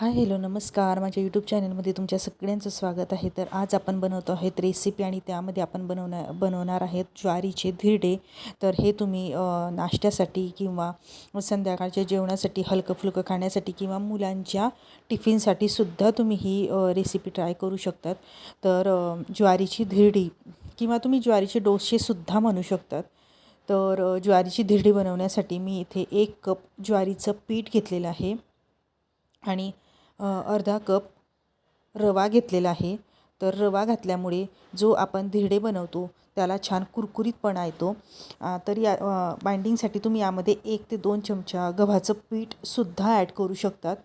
Hi hello नमस्कार. माझ्या YouTube चॅनलमध्ये तुमच्या सगळ्यांचं स्वागत आहे. तर आज आपण बनवतो आहेत रेसिपी आणि त्यामध्ये आपण बनवणार बनवणार आहेत ज्वारीचे धिरडे. तर हे तुम्ही नाश्त्यासाठी किंवा संध्याकाळच्या जेवणासाठी हलकं फुलकं खाण्यासाठी किंवा मुलांच्या टिफिनसाठी सुद्धा तुम्ही ही रेसिपी ट्राय करू शकतात. तर ज्वारीची धिरडी किंवा तुम्ही ज्वारीचे डोसेसुद्धा म्हणू शकतात. तर ज्वारीची धिरडी बनवण्यासाठी मी इथे एक कप ज्वारीचं पीठ घेतलेलं आहे. आणि अर्धा कप रवा घेतलेला आहे. तर रवा घातल्यामुळे जो आपण धिरडे बनवतो त्याला छान कुरकुरीतपणा येतो. तर या बाइंडिंगसाठी तुम्ही यामध्ये एक ते दोन चमचा गव्हाचं पीठसुद्धा ॲड करू शकतात.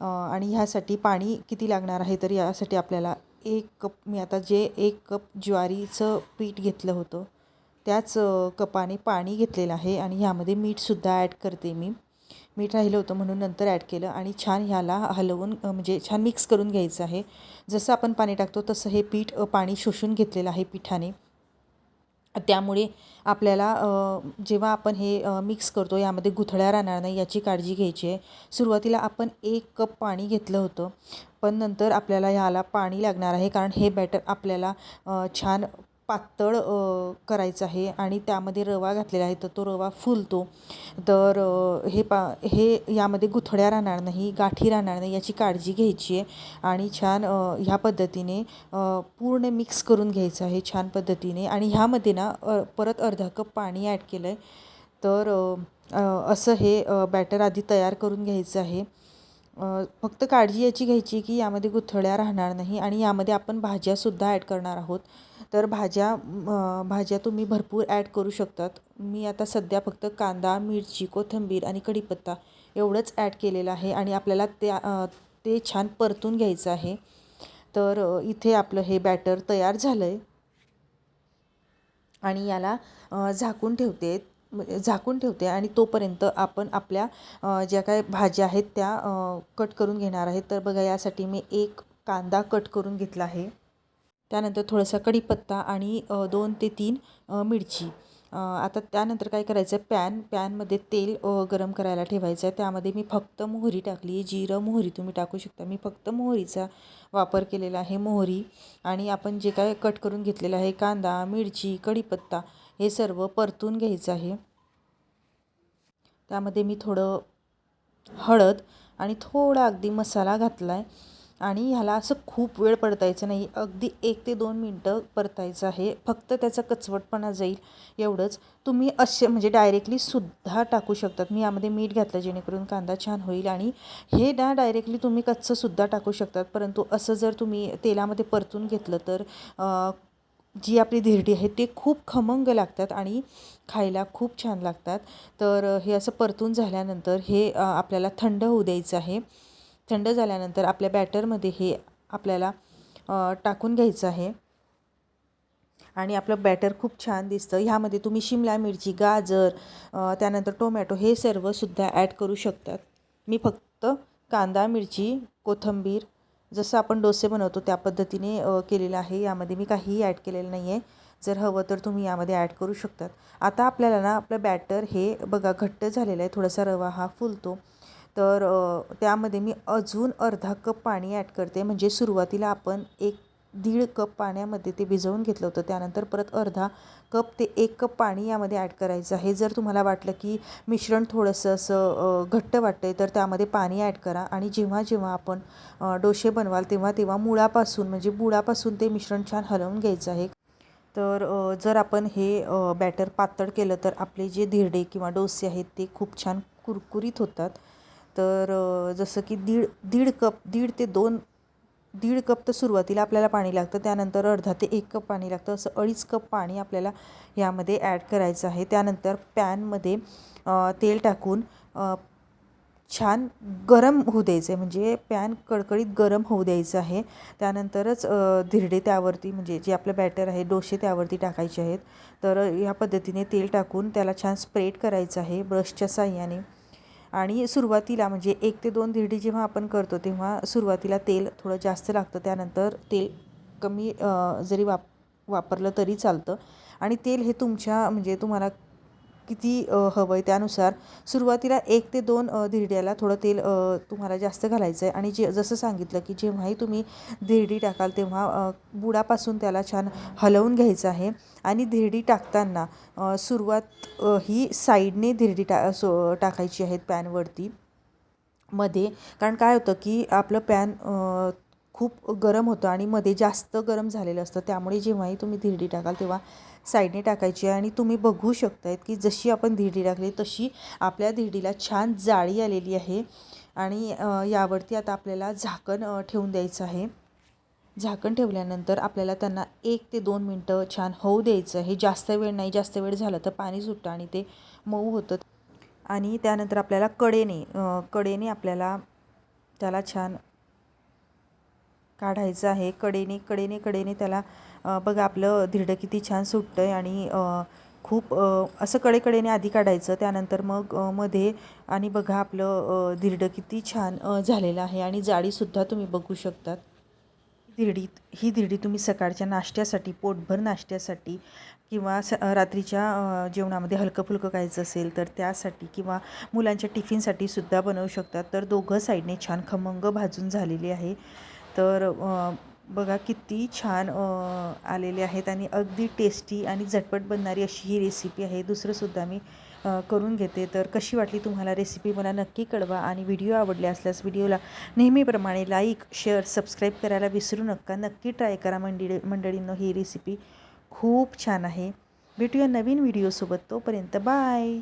आणि ह्यासाठी पाणी किती लागणार आहे तर यासाठी आपल्याला एक कप मी आता जे एक कप ज्वारीचं पीठ घेतलं होतं त्याच कपाने पाणी घेतलेलं आहे. आणि ह्यामध्ये मीठसुद्धा ॲड करते मी. मीठ राहिलं होतं म्हणून नंतर ॲड केलं आणि छान ह्याला हलवून म्हणजे छान मिक्स करून घ्यायचं आहे. जसं आपण पाणी टाकतो तसं हे पीठ पाणी शोषून घेतलेलं आहे पिठाने. त्यामुळे आपल्याला जेव्हा आपण हे मिक्स करतो यामध्ये गुथळ्या राहणार नाही याची काळजी घ्यायची आहे. सुरुवातीला आपण एक कप पाणी घेतलं होतं पण नंतर आपल्याला ह्याला पाणी लागणार आहे कारण हे बॅटर आपल्याला छान पातळ करायचं आहे आणि त्यामध्ये रवा घातलेला आहे. तर तो रवा फुलतो. तर हे पा हे यामध्ये गुथड्या राहणार नाही गाठी राहणार नाही याची काळजी घ्यायची आहे. आणि छान ह्या पद्धतीने पूर्ण मिक्स करून घ्यायचं आहे छान पद्धतीने. आणि ह्यामध्ये ना परत अर्धा कप पाणी ॲड केलं आहे तर असं हे बॅटर आधी तयार करून घ्यायचं आहे. फक्त काळजी याची घ्यायची की यामध्ये गुठळ्या राहणार नाही आणि यामध्ये आपण भाज्यासुद्धा ॲड करणार आहोत. तर भाज्या भाज्या तुम्ही भरपूर ॲड करू शकतात. मी आता सध्या फक्त कांदा मिरची कोथिंबीर आणि कढीपत्ता एवढंच ॲड केलेलं आहे आणि आपल्याला त्या ते छान परतून घ्यायचं आहे. तर इथे आपलं हे बॅटर तयार झालं आहे आणि याला झाकून ठेवते. आहेत म्हणजे झाकून ठेवते आणि तोपर्यंत आपण आपल्या ज्या काय भाज्या आहेत त्या कट करून घेणार आहेत तर बघा यासाठी मी एक कांदा कट करून घेतला आहे. त्यानंतर थोडासा कढीपत्ता आणि दोन ते तीन मिरची. आता त्यानंतर काय करायचं आहे पॅन पॅनमध्ये तेल गरम करायला ठेवायचं आहे त्यामध्ये मी फक्त मोहरी टाकली जिरं मोहरी तुम्ही टाकू शकता. मी फक्त मोहरीचा वापर केलेला आहे मोहरी. आणि आपण जे काय कट करून घेतलेलं आहे कांदा मिरची कढीपत्ता हे सर्व परतून घ्यायचं आहे. त्यामध्ये मी थोडं हळद आणि थोडा अगदी मसाला घातला आहे आणि ह्याला असं खूप वेळ परतायचं नाही. अगदी एक ते दोन मिनटं परतायचं आहे. फक्त त्याचा कचवटपणा जाईल एवढंच. तुम्ही असे म्हणजे डायरेक्टली सुद्धा टाकू शकतात. मी यामध्ये मीठ घातलं जेणेकरून कांदा छान होईल आणि हे ना डायरेक्टली तुम्ही कच्चंसुद्धा टाकू शकतात. परंतु असं जर तुम्ही तेलामध्ये परतून घेतलं तर जी आपली धिरडी आहे ते खूप खमंग लागतात आणि खायला खूप छान लागतात. तर हे असं परतून झाल्यानंतर हे आपल्याला थंड होऊ द्यायचं आहे. थंड झाल्यानंतर आपल्या बॅटरमध्ये हे आपल्याला टाकून घ्यायचं आहे. आणि आपलं बॅटर खूप छान दिसतं. ह्यामध्ये तुम्ही शिमला मिरची गाजर त्यानंतर टोमॅटो हे सर्वसुद्धा ॲड करू शकतात. मी फक्त कांदा मिरची कोथिंबीर जसं आपण डोसे बनवतो त्या पद्धतीने केलेलं आहे. यामध्ये मी काहीही ॲड केलेलं नाही आहे जर हवं तर तुम्ही यामध्ये ॲड करू शकतात. आता आपल्याला ना आपलं बॅटर हे बघा घट्ट झालेलं आहे. थोडासा रवा हा फुलतो. तर त्यामध्ये मी अजून अर्धा कप पाणी ॲड करते. म्हणजे सुरुवातीला आपण एक दीड कप पाण्यामध्ये ते भिजवून घेतलं होतं. त्यानंतर परत अर्धा कप ते एक कप पाणी यामध्ये ॲड करायचं आहे. जर तुम्हाला वाटलं की मिश्रण थोडंसं असं घट्ट वाटतं आहे तर त्यामध्ये पाणी ॲड करा. आणि जेव्हा जेव्हा आपण डोसे बनवाल तेव्हा तेव्हा मुळापासून म्हणजे बुळापासून ते मिश्रण छान हलवून घ्यायचं आहे. तर जर आपण हे बॅटर पातळ केलं तर आपले जे धिरडे किंवा डोसे आहेत ते खूप छान कुरकुरीत होतात. तर जसं की दीड दीड कप दीड ते दोन दीड कप तर सुरुवातीला आपल्याला पाणी लागतं त्यानंतर अर्धा ते एक कप पाणी लागतं. असं अडीच कप पाणी आपल्याला यामध्ये ॲड करायचं आहे. त्यानंतर पॅनमध्ये तेल टाकून छान गरम होऊ द्यायचं आहे म्हणजे पॅन कडकडीत गरम होऊ द्यायचं आहे. त्यानंतरच धिरडे त्यावरती म्हणजे जे आपलं बॅटर आहे डोसे त्यावरती टाकायचे आहेत. तर या पद्धतीने तेल टाकून त्याला छान स्प्रेड करायचं आहे. ब्रशच्या साह्याने. आणि सुरुवातीला म्हणजे एक ते दोन धिरडी जेव्हा आपण करतो तेव्हा सुरुवातीला तेल थोडं जास्त लागतं. त्यानंतर तेल कमी जरी वाप वापरलं तरी चालतं. आणि तेल हे तुमच्या म्हणजे तुम्हाला किती हवं आहे त्यानुसार सुरुवातीला एक ते दोन धिरड्याला थोडं तेल तुम्हाला जास्त घालायचं आहे आणि जे जसं सांगितलं की जेव्हाही तुम्ही धिरडी टाकाल तेव्हा बुडापासून त्याला छान हलवून घ्यायचं आहे. आणि धिरडी टाकताना सुरुवात ही साईडने धिरडी टा सो टाकायची आहेत पॅनवरती मध्ये. कारण काय होतं की आपलं पॅन खूप गरम होतं आणि मध्ये जास्त गरम झालेलं असतं. त्यामुळे जेव्हाही तुम्ही धिरडी टाकाल तेव्हा साईडने टाकायची आहे. आणि तुम्ही बघू शकतायत की जशी आपण धिरडी टाकली तशी आपल्या धिरडीला छान जाळी आलेली आहे. आणि यावरती आता आपल्याला झाकण ठेवून द्यायचं आहे. झाकण ठेवल्यानंतर आपल्याला त्यांना एक ते दोन मिनटं छान होऊ द्यायचं आहे. जास्त वेळ नाही जास्त वेळ झालं तर पाणी सुटतं आणि ते मऊ होतं. आणि त्यानंतर आपल्याला कडेने कडेने आपल्याला त्याला छान काढायचं आहे. कडेने कडेने कडेने त्याला बघा आपलं धिरडं किती छान सुटतं आहे आणि खूप असं कडेकडेने आधी काढायचं. त्यानंतर मग मध्ये आणि बघा आपलं धिरडं किती छान झालेलं आहे आणि जाळीसुद्धा तुम्ही बघू शकतात. धिरडी ही धिरडी तुम्ही सकाळच्या नाश्त्यासाठी पोटभर नाश्त्यासाठी किंवा स रात्रीच्या जेवणामध्ये हलकं फुलकं खायचं असेल तर त्यासाठी किंवा मुलांच्या टिफिनसाठी सुद्धा बनवू शकतात. तर दोघं साईडने छान खमंग भाजून झालेली आहे. तर बघा किती छान आलेले आहेत आणि अगदी टेस्टी आणि झटपट बनणारी अशी ही रेसिपी आहे. दुसरंसुद्धा मी करून घेते. तर कशी वाटली तुम्हाला रेसिपी मला नक्की कळवा आणि व्हिडिओ आवडले असल्यास व्हिडिओला नेहमीप्रमाणे लाईक शेअर सबस्क्राईब करायला विसरू नका. नक्की ट्राय करा मंडळी मंडळींनो ही रेसिपी खूप छान आहे. भेटूया नवीन व्हिडिओसोबत तोपर्यंत बाय